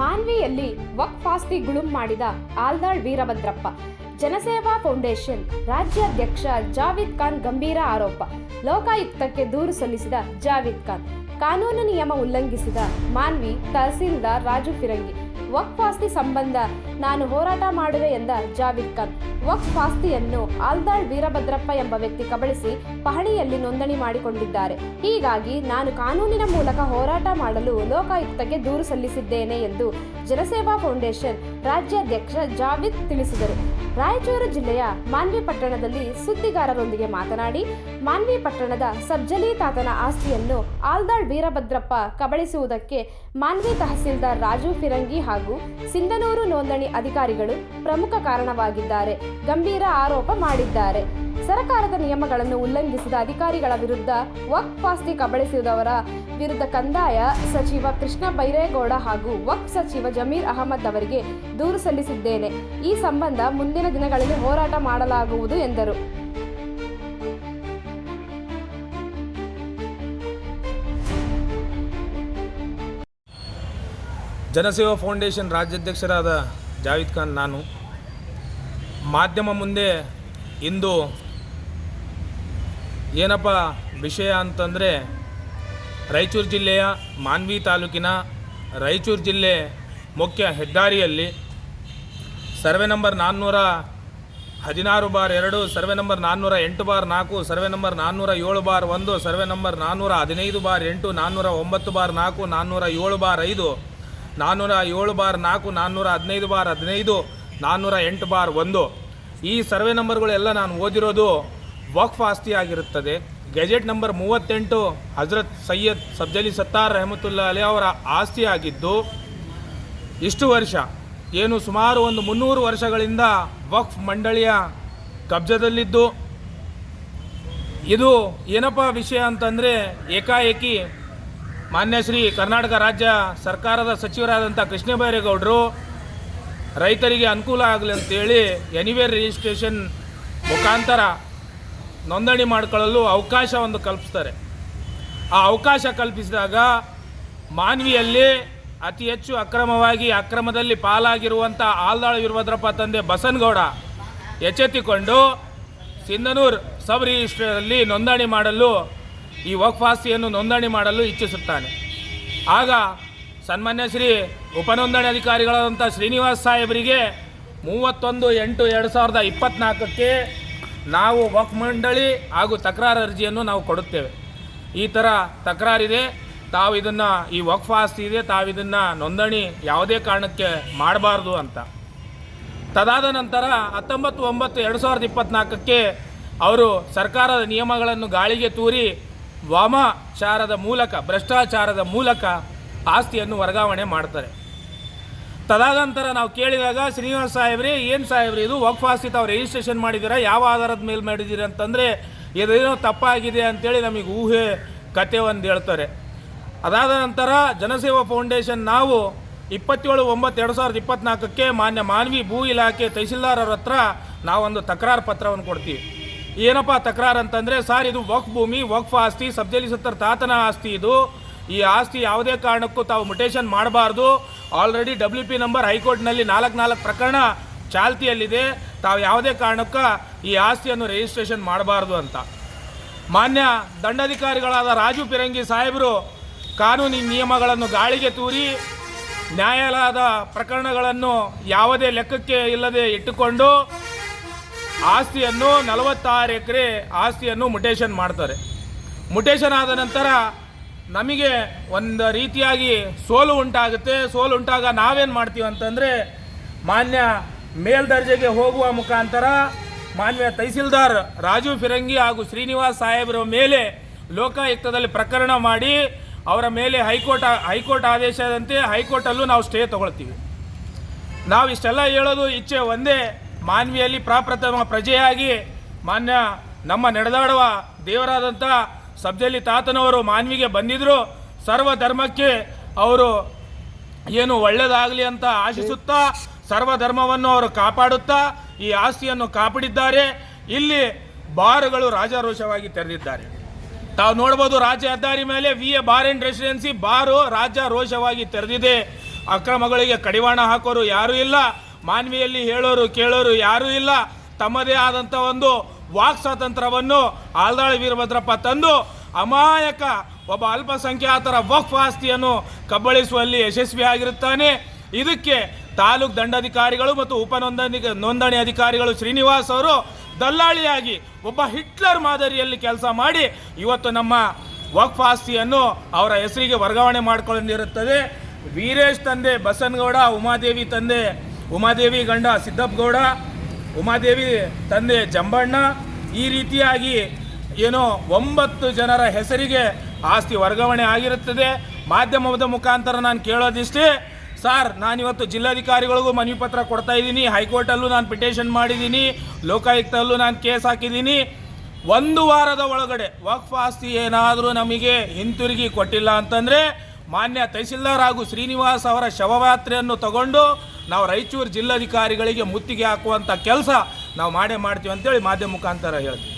ಮಾನ್ವಿಯಲ್ಲಿ ವಕ್ಫ್ ಆಸ್ತಿ ಗುಳುಂ ಮಾಡಿದ ಆಲ್ದಾಳ್ ವೀರಭದ್ರಪ್ಪ, ಜನಸೇವಾ ಫೌಂಡೇಶನ್ ರಾಜ್ಯಾಧ್ಯಕ್ಷ ಜಾವಿದ್ ಖಾನ್ ಗಂಭೀರ ಆರೋಪ, ಲೋಕಾಯುಕ್ತಕ್ಕೆ ದೂರು ಸಲ್ಲಿಸಿದ ಜಾವಿದ್ ಖಾನ್. ಕಾನೂನು ನಿಯಮ ಉಲ್ಲಂಘಿಸಿದ ಮಾನ್ವಿ ತಹಸೀಲ್ದಾರ್ ರಾಜು ಫಿರಂಗಿ ವಕ್ಫ್ ಆಸ್ತಿ ಸಂಬಂಧ ನಾನು ಹೋರಾಟ ಮಾಡುವೆ ಎಂದ ಜಾವಿದ್ ಖಾನ್. ವಕ್ಫ್ ಆಸ್ತಿಯನ್ನು ಆಲ್ದಾಳ್ ವೀರಭದ್ರಪ್ಪ ಎಂಬ ವ್ಯಕ್ತಿ ಕಬಳಿಸಿ ಪಹಣಿಯಲ್ಲಿ ನೋಂದಣಿ ಮಾಡಿಕೊಂಡಿದ್ದಾರೆ. ಹೀಗಾಗಿ ನಾನು ಕಾನೂನಿನ ಮೂಲಕ ಹೋರಾಟ ಮಾಡಲು ಲೋಕಾಯುಕ್ತಕ್ಕೆ ದೂರು ಸಲ್ಲಿಸಿದ್ದೇನೆ ಎಂದು ಜನಸೇವಾ ಫೌಂಡೇಶನ್ ರಾಜ್ಯಾಧ್ಯಕ್ಷ ಜಾವಿದ್ ತಿಳಿಸಿದರು. ರಾಯಚೂರು ಜಿಲ್ಲೆಯ ಮಾನ್ವಿ ಪಟ್ಟಣದಲ್ಲಿ ಸುದ್ದಿಗಾರರೊಂದಿಗೆ ಮಾತನಾಡಿ, ಮಾನ್ವಿ ಪಟ್ಟಣದ ಸಬ್ಜಲಿ ತಾತನ ಆಸ್ತಿಯನ್ನು ಆಲ್ದಾಳ್ ವೀರಭದ್ರಪ್ಪ ಕಬಳಿಸುವುದಕ್ಕೆ ಮಾನ್ವಿ ತಹಸೀಲ್ದಾರ್ ರಾಜು ಫಿರಂಗಿ ಹಾಗೂ ಸಿಂಧನೂರು ನೋಂದಣಿ ಅಧಿಕಾರಿಗಳು ಪ್ರಮುಖ ಕಾರಣವಾಗಿದ್ದಾರೆ. ಗಂಭೀರ ಆರೋಪ ಮಾಡಿದ್ದಾರೆ. ಸರ್ಕಾರದ ನಿಯಮಗಳನ್ನು ಉಲ್ಲಂಘಿಸಿದ ಅಧಿಕಾರಿಗಳ ವಿರುದ್ಧ ವಕ್ಫ್ ಆಸ್ತಿ ಕಬಳಿಸಿದವರ ವಿರುದ್ಧ ಕಂದಾಯ ಸಚಿವ ಕೃಷ್ಣ ಬೈರೇಗೌಡ ಹಾಗೂ ವಕ್ಫ್ ಸಚಿವ ಜಮೀರ್ ಅಹಮದ್ ಅವರಿಗೆ ದೂರು ಸಲ್ಲಿಸಿದ್ದೇನೆ. ಈ ಸಂಬಂಧ ಮುಂದಿನ ದಿನಗಳಲ್ಲಿ ಹೋರಾಟ ಮಾಡಲಾಗುವುದು ಎಂದರು. ಜನಸೇವಾ ಫೌಂಡೇಶನ್ ರಾಜ್ಯಾಧ್ಯಕ್ಷರಾದ ಜಾವಿದ್ ಖಾನ್ ನಾನು. ಮಾಧ್ಯಮ ಮುಂದೆ ಇಂದು ಏನಪ್ಪ ವಿಷಯ ಅಂತಂದರೆ ರಾಯಚೂರು ಜಿಲ್ಲೆಯ ಮಾನ್ವಿ ತಾಲೂಕಿನ ರಾಯಚೂರು ಜಿಲ್ಲೆ ಮುಖ್ಯ ಹೆದ್ದಾರಿಯಲ್ಲಿ ಸರ್ವೆ ನಂಬರ್ ನಾನ್ನೂರ ಹದಿನಾರು ಬಾರ್ ಎರಡು, ಸರ್ವೆ ನಂಬರ್ ನಾನ್ನೂರ ಎಂಟು ಬಾರ್ ನಾಲ್ಕು, ಸರ್ವೆ ನಂಬರ್ ನಾನ್ನೂರ ಏಳು ಬಾರ್ ಒಂದು, ಸರ್ವೆ ನಂಬರ್ ನಾನ್ನೂರ ಹದಿನೈದು ಬಾರ್ ಎಂಟು, ನಾನ್ನೂರ ಒಂಬತ್ತು ಬಾರ್ ನಾಲ್ಕು, ನಾನ್ನೂರ ಏಳು ಬಾರ್ ಐದು. ನಾನ್ನೂರ ಏಳು ಬಾರ್ ನಾಲ್ಕು ನಾನ್ನೂರ ಹದಿನೈದು ಬಾರ್ ಹದಿನೈದು ನಾನ್ನೂರ ಎಂಟು ಬಾರ್ ಒಂದು. ಈ ಸರ್ವೆ ನಂಬರ್ಗಳೆಲ್ಲ ನಾನು ಓದಿರೋದು ವಕ್ಫ್ ಆಸ್ತಿ ಆಗಿರುತ್ತದೆ. ಗೆಜೆಟ್ ನಂಬರ್ ಮೂವತ್ತೆಂಟು, ಹಜರತ್ ಸೈಯದ್ ಸಬ್ಜಲಿ ಸತ್ತಾರ್ ರಹಮತುಲ್ಲಾ ಅಲಿ ಅವರ ಆಸ್ತಿಯಾಗಿದ್ದು ಇಷ್ಟು ವರ್ಷ, ಏನು ಸುಮಾರು ಒಂದು ಮುನ್ನೂರು ವರ್ಷಗಳಿಂದ ವಕ್ಫ್ ಮಂಡಳಿಯ ಕಬ್ಜದಲ್ಲಿದ್ದು. ಇದು ಏನಪ್ಪ ವಿಷಯ ಅಂತಂದರೆ ಏಕಾಏಕಿ ಮಾನ್ಯ ಶ್ರೀ ಕರ್ನಾಟಕ ರಾಜ್ಯ ಸರ್ಕಾರದ ಸಚಿವರಾದಂಥ ಕೃಷ್ಣ ಬೈರೇಗೌಡರು, ರೈತರಿಗೆ ಅನುಕೂಲ ಆಗಲಿ ಅಂತೇಳಿ ಎನಿವೇರ್ ರಿಜಿಸ್ಟ್ರೇಷನ್ ಮುಖಾಂತರ ನೋಂದಣಿ ಮಾಡಿಕೊಳ್ಳಲು ಅವಕಾಶ ಒಂದು ಕಲ್ಪಿಸ್ತಾರೆ. ಆ ಅವಕಾಶ ಕಲ್ಪಿಸಿದಾಗ ಮಾನ್ವಿಯಲ್ಲಿ ಅತಿ ಹೆಚ್ಚು ಅಕ್ರಮವಾಗಿ ಅಕ್ರಮದಲ್ಲಿ ಪಾಲಾಗಿರುವಂಥ ಆಲ್ದಾಳ ವೀರಭದ್ರಪ್ಪ ತಂದೆ ಬಸನಗೌಡ ಎಚ್ಚೆತ್ತಿಕೊಂಡು ಸಿಂಧನೂರು ಸಬ್ ರಿಜಿಸ್ಟ್ರಲ್ಲಿ ನೋಂದಣಿ ಮಾಡಲು ಈ ವಕ್ಫಾಸ್ತಿಯನ್ನು ನೋಂದಣಿ ಮಾಡಲು ಇಚ್ಛಿಸುತ್ತಾನೆ. ಆಗ ಸನ್ಮಾನ್ಯ ಶ್ರೀ ಉಪನೋಂದಣಿ ಅಧಿಕಾರಿಗಳಾದಂಥ ಶ್ರೀನಿವಾಸ್ ಸಾಹೇಬರಿಗೆ ಮೂವತ್ತೊಂದು ಎಂಟು ಎರಡು ಸಾವಿರದ ಇಪ್ಪತ್ತ್ನಾಲ್ಕಕ್ಕೆ ನಾವು ವಕ್ ಮಂಡಳಿ ಹಾಗೂ ತಕರಾರು ಅರ್ಜಿಯನ್ನು ನಾವು ಕೊಡುತ್ತೇವೆ. ಈ ಥರ ತಕರಾರಿದೆ. ತಾವು ಇದನ್ನು, ಈ ವಕ್ಫ್ ಆಸ್ತಿ ಇದೆ, ತಾವು ಇದನ್ನು ನೋಂದಣಿ ಯಾವುದೇ ಕಾರಣಕ್ಕೆ ಮಾಡಬಾರ್ದು ಅಂತ. ತದಾದ ನಂತರ ಹತ್ತೊಂಬತ್ತು ಒಂಬತ್ತು ಎರಡು ಸಾವಿರದ ಇಪ್ಪತ್ತ್ನಾಲ್ಕಕ್ಕೆ ಅವರು ಸರ್ಕಾರದ ನಿಯಮಗಳನ್ನು ಗಾಳಿಗೆ ತೂರಿ ವಾಮಾಚಾರದ ಮೂಲಕ, ಭ್ರಷ್ಟಾಚಾರದ ಮೂಲಕ ಆಸ್ತಿಯನ್ನು ವರ್ಗಾವಣೆ ಮಾಡ್ತಾರೆ. ತದಾದ ನಂತರ ನಾವು ಕೇಳಿದಾಗ, ಶ್ರೀನಿವಾಸ ಸಾಹೇಬ್ರಿ, ಏನು ಸಾಹೇಬ್ರಿ ಇದು? ವಕ್ಫ್ ಆಸ್ತಿ ತಾವು ರಿಜಿಸ್ಟ್ರೇಷನ್ ಮಾಡಿದ್ದೀರಾ? ಯಾವ ಆಧಾರದ ಮೇಲೆ ಮಾಡಿದ್ದೀರಿ ಅಂತಂದರೆ, ಇದೇನೋ ತಪ್ಪಾಗಿದೆ ಅಂತೇಳಿ ನಮಗೆ ಊಹೆ, ಕತೆ ಒಂದು ಹೇಳ್ತಾರೆ. ಅದಾದ ನಂತರ ಜನಸೇವಾ ಫೌಂಡೇಶನ್ ನಾವು ಇಪ್ಪತ್ತೇಳು ಒಂಬತ್ತು ಎರಡು ಸಾವಿರದ ಇಪ್ಪತ್ನಾಲ್ಕಕ್ಕೆ ಮಾನ್ಯ ಮಾನ್ವಿ ಭೂ ಇಲಾಖೆ ತಹಸೀಲ್ದಾರ್ ಹತ್ರ ನಾವೊಂದು ತಕರಾರು ಪತ್ರವನ್ನು ಕೊಡ್ತೀವಿ. ಏನಪ್ಪ ತಕರಾರು ಅಂತಂದರೆ, ಸರ್, ಇದು ವಕ್ಫ್ ಭೂಮಿ, ವಕ್ಫ್ ಆಸ್ತಿ, ಸಬ್ಜಲಿ ಸತ್ತರ ತಾತನ ಆಸ್ತಿ ಇದು. ಈ ಆಸ್ತಿ ಯಾವುದೇ ಕಾರಣಕ್ಕೂ ತಾವು ಮುಟೇಷನ್ ಮಾಡಬಾರ್ದು. ಆಲ್ರೆಡಿ ಡಬ್ಲ್ಯೂ ಪಿ ನಂಬರ್ ಹೈಕೋರ್ಟ್ನಲ್ಲಿ ನಾಲ್ಕು ನಾಲ್ಕು ಪ್ರಕರಣ ಚಾಲ್ತಿಯಲ್ಲಿದೆ. ತಾವು ಯಾವುದೇ ಕಾರಣಕ್ಕೂ ಈ ಆಸ್ತಿಯನ್ನು ರಿಜಿಸ್ಟ್ರೇಷನ್ ಮಾಡಬಾರ್ದು ಅಂತ. ಮಾನ್ಯ ದಂಡಾಧಿಕಾರಿಗಳಾದ ರಾಜು ಪಿರಂಗಿ ಸಾಹೇಬರು ಕಾನೂನಿ ನಿಯಮಗಳನ್ನು ಗಾಳಿಗೆ ತೂರಿ, ನ್ಯಾಯಾಲಯದ ಪ್ರಕರಣಗಳನ್ನು ಯಾವುದೇ ಲೆಕ್ಕಕ್ಕೆ ಇಲ್ಲದೆ ಇಟ್ಟುಕೊಂಡು ಆಸ್ತಿಯನ್ನು ನಲವತ್ತಾರು ಎಕರೆ ಆಸ್ತಿಯನ್ನು ಮುಟೇಷನ್ ಮಾಡ್ತಾರೆ. ಮುಟೇಷನ್ ಆದ ನಂತರ ನಮಗೆ ಒಂದು ರೀತಿಯಾಗಿ ಸೋಲು ಉಂಟಾಗುತ್ತೆ. ಸೋಲು ಉಂಟಾಗ ನಾವೇನು ಮಾಡ್ತೀವಿ ಅಂತಂದರೆ ಮಾನ್ಯ ಮೇಲ್ದರ್ಜೆಗೆ ಹೋಗುವ ಮುಖಾಂತರ ಮಾನ್ಯ ತಹಸೀಲ್ದಾರ್ ರಾಜು ಫಿರಂಗಿ ಹಾಗೂ ಶ್ರೀನಿವಾಸ್ ಸಾಹೇಬರ ಮೇಲೆ ಲೋಕಾಯುಕ್ತದಲ್ಲಿ ಪ್ರಕರಣ ಮಾಡಿ ಅವರ ಮೇಲೆ ಹೈಕೋರ್ಟ್ ಹೈಕೋರ್ಟ್ ಆದೇಶದಂತೆ ಹೈಕೋರ್ಟಲ್ಲೂ ನಾವು ಸ್ಟೇ ತಗೊಳ್ತೀವಿ. ನಾವು ಇಷ್ಟೆಲ್ಲ ಹೇಳೋದು ಇಚ್ಛೆ ಒಂದೇ. ಮಾನ್ವಿಯಲ್ಲಿ ಪ್ರಾಪ್ರಥಮ ಪ್ರಜೆಯಾಗಿ ಮಾನ್ಯ ನಮ್ಮ ನಡೆದಾಡುವ ದೇವರಾದಂಥ ಸಬ್ಜಲ್ಲಿ ತಾತನವರು ಮಾನ್ವಿಗೆ ಬಂದಿದ್ದರು ಸರ್ವ ಧರ್ಮಕ್ಕೆ ಅವರು ಏನು ಒಳ್ಳೆಯದಾಗಲಿ ಅಂತ ಆಶಿಸುತ್ತಾ ಸರ್ವ ಧರ್ಮವನ್ನು ಅವರು ಕಾಪಾಡುತ್ತಾ ಈ ಆಸ್ತಿಯನ್ನು ಕಾಪಾಡಿದ್ದಾರೆ. ಇಲ್ಲಿ ಬಾರುಗಳು ರಾಜಾರೋಷವಾಗಿ ತೆರೆದಿದ್ದಾರೆ. ತಾವು ನೋಡ್ಬೋದು ರಾಜ್ಯ ಹೆದ್ದಾರಿ ಮೇಲೆ V A bar and residency bar ರಾಜಾರೋಷವಾಗಿ ತೆರೆದಿದೆ. ಅಕ್ರಮಗಳಿಗೆ ಕಡಿವಾಣ ಹಾಕೋರು ಯಾರೂ ಇಲ್ಲ. ಮಾನ್ವಿಯಲ್ಲಿ ಹೇಳೋರು ಕೇಳೋರು ಯಾರೂ ಇಲ್ಲ. ತಮ್ಮದೇ ಆದಂಥ ಒಂದು ವಾಕ್ ಸ್ವಾತಂತ್ರ್ಯವನ್ನು ಆಲ್ದಾಳ ವೀರಭದ್ರಪ್ಪ ತಂದು ಅಮಾಯಕ ಒಬ್ಬ ಅಲ್ಪಸಂಖ್ಯಾತರ ವಕ್ಫ್ ಆಸ್ತಿಯನ್ನು ಕಬ್ಬಳಿಸುವಲ್ಲಿ ಯಶಸ್ವಿಯಾಗಿರುತ್ತಾನೆ. ಇದಕ್ಕೆ ತಾಲೂಕು ದಂಡಾಧಿಕಾರಿಗಳು ಮತ್ತು ಉಪ ನೋಂದಣಿ ನೋಂದಣಿ ಅಧಿಕಾರಿಗಳು ಶ್ರೀನಿವಾಸ್ ಅವರು ದಲ್ಲಾಳಿಯಾಗಿ ಒಬ್ಬ ಹಿಟ್ಲರ್ ಮಾದರಿಯಲ್ಲಿ ಕೆಲಸ ಮಾಡಿ ಇವತ್ತು ನಮ್ಮ ವಕ್ಫ್ ಆಸ್ತಿಯನ್ನು ಅವರ ಹೆಸರಿಗೆ ವರ್ಗಾವಣೆ ಮಾಡಿಕೊಂಡಿರುತ್ತದೆ ವೀರೇಶ್ ತಂದೆ, ಬಸನಗೌಡ, ಉಮಾದೇವಿ ತಂದೆ ಉಮಾದೇವಿ ಗಂಡ ಸಿದ್ದಪ್ಪಗೌಡ, ಉಮಾದೇವಿ ತಂದೆ ಜಂಬಣ್ಣ ಈ ರೀತಿಯಾಗಿ ಏನೋ ಒಂಬತ್ತು ಜನರ ಹೆಸರಿಗೆ ಆಸ್ತಿ ವರ್ಗಾವಣೆ ಆಗಿರುತ್ತದೆ. ಮಾಧ್ಯಮದ ಮುಖಾಂತರ ನಾನು ಕೇಳೋದಿಷ್ಟೇ. ಸರ್, ನಾನಿವತ್ತು ಜಿಲ್ಲಾಧಿಕಾರಿಗಳಿಗೂ ಮನವಿ ಪತ್ರ ಕೊಡ್ತಾ ಇದ್ದೀನಿ. ಹೈಕೋರ್ಟಲ್ಲೂ ನಾನು ಪಿಟಿಷನ್ ಮಾಡಿದ್ದೀನಿ. ಲೋಕಾಯುಕ್ತಲ್ಲೂ ನಾನು ಕೇಸ್ ಹಾಕಿದ್ದೀನಿ. ಒಂದು ವಾರದ ಒಳಗಡೆ ವಕ್ಫ್ ಆಸ್ತಿ ಏನಾದರೂ ನಮಗೆ ಹಿಂತಿರುಗಿ ಕೊಟ್ಟಿಲ್ಲ ಅಂತಂದರೆ ಮಾನ್ಯ ತಹಸೀಲ್ದಾರ್ ಹಾಗೂ ಶ್ರೀನಿವಾಸ್ ಅವರ ಶವಯಾತ್ರೆಯನ್ನು ತಗೊಂಡು ನಾವು ರಾಯಚೂರು ಜಿಲ್ಲಾಧಿಕಾರಿಗಳಿಗೆ ಮುತ್ತಿಗೆ ಹಾಕುವಂಥ ಕೆಲಸ ನಾವು ಮಾಡೇ ಮಾಡ್ತೀವಿ ಅಂತೇಳಿ ಮಾಧ್ಯಮ ಮುಖಾಂತರ ಹೇಳ್ತೀವಿ.